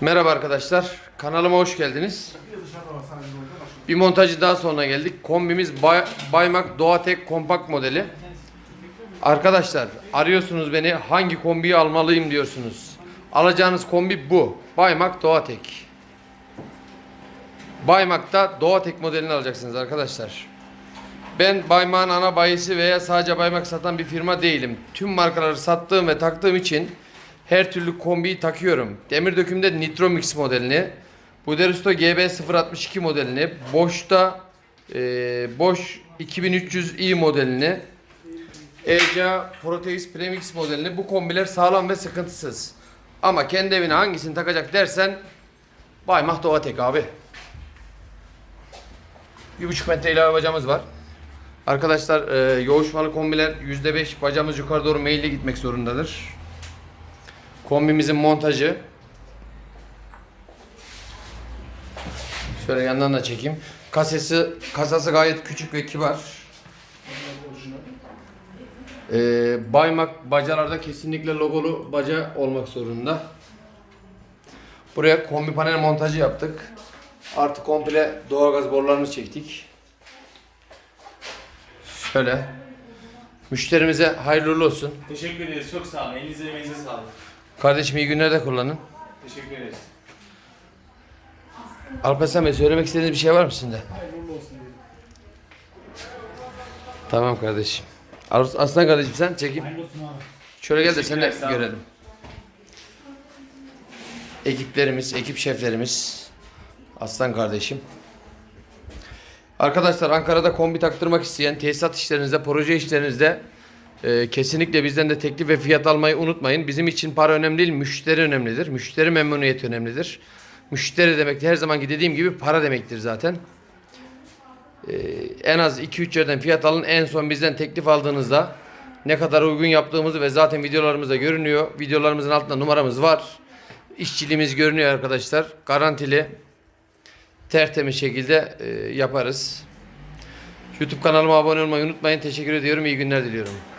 Merhaba arkadaşlar. Kanalıma hoş geldiniz. Bir montajı daha sonra geldik. Kombimiz Bay- Baymak Doğatek kompakt modeli. Arkadaşlar arıyorsunuz beni hangi kombiyi almalıyım diyorsunuz. Alacağınız kombi bu. Baymak Doğatek. Baymak'ta Doğatek modelini alacaksınız arkadaşlar. Ben Baymak'ın ana bayisi veya sadece Baymak satan bir firma değilim. Tüm markaları sattığım ve taktığım için her türlü kombiyi takıyorum. Demir dökümde Nitro Mix modelini, Buderusto GB062 modelini, Bosch'ta e, Bosch 2300i modelini, Eja Proteus Premix modelini bu kombiler sağlam ve sıkıntısız. Ama kendi evine hangisini takacak dersen Baymah Doğatek abi. Bir buçuk metre ilave bacamız var. Arkadaşlar e, yoğuşmalı kombiler %5 bacamız yukarı doğru meyilli gitmek zorundadır. Kombimizin montajı. Şöyle yandan da çekeyim. Kasesi, kasası gayet küçük ve kibar. Ee, baymak bacalarda kesinlikle logolu baca olmak zorunda. Buraya kombi panel montajı yaptık. Artı komple doğalgaz borularını çektik. Şöyle. Müşterimize hayırlı olsun. Teşekkür ederiz. Çok sağ olun. Elinize emeğinize sağlık. Kardeşim iyi günler de kullanın. Teşekkür ederiz. Alparslan Bey söylemek istediğiniz bir şey var mı sizin de? Hayırlı olsun diyelim. Tamam kardeşim. As- Aslan kardeşim sen. Hayırlı olsun abi. Şöyle gel de sen de görelim. Ekiplerimiz, ekip şeflerimiz. Aslan kardeşim. Arkadaşlar Ankara'da kombi taktırmak isteyen tesisat işlerinizde, proje işlerinizde e, kesinlikle bizden de teklif ve fiyat almayı unutmayın. Bizim için para önemli değil, müşteri önemlidir. Müşteri memnuniyeti önemlidir. Müşteri demek de her zamanki dediğim gibi para demektir zaten. E, en az 2-3 yerden fiyat alın. En son bizden teklif aldığınızda ne kadar uygun yaptığımızı ve zaten videolarımızda görünüyor. Videolarımızın altında numaramız var. İşçiliğimiz görünüyor arkadaşlar. Garantili tertemiz şekilde e, yaparız. YouTube kanalıma abone olmayı unutmayın. Teşekkür ediyorum. İyi günler diliyorum.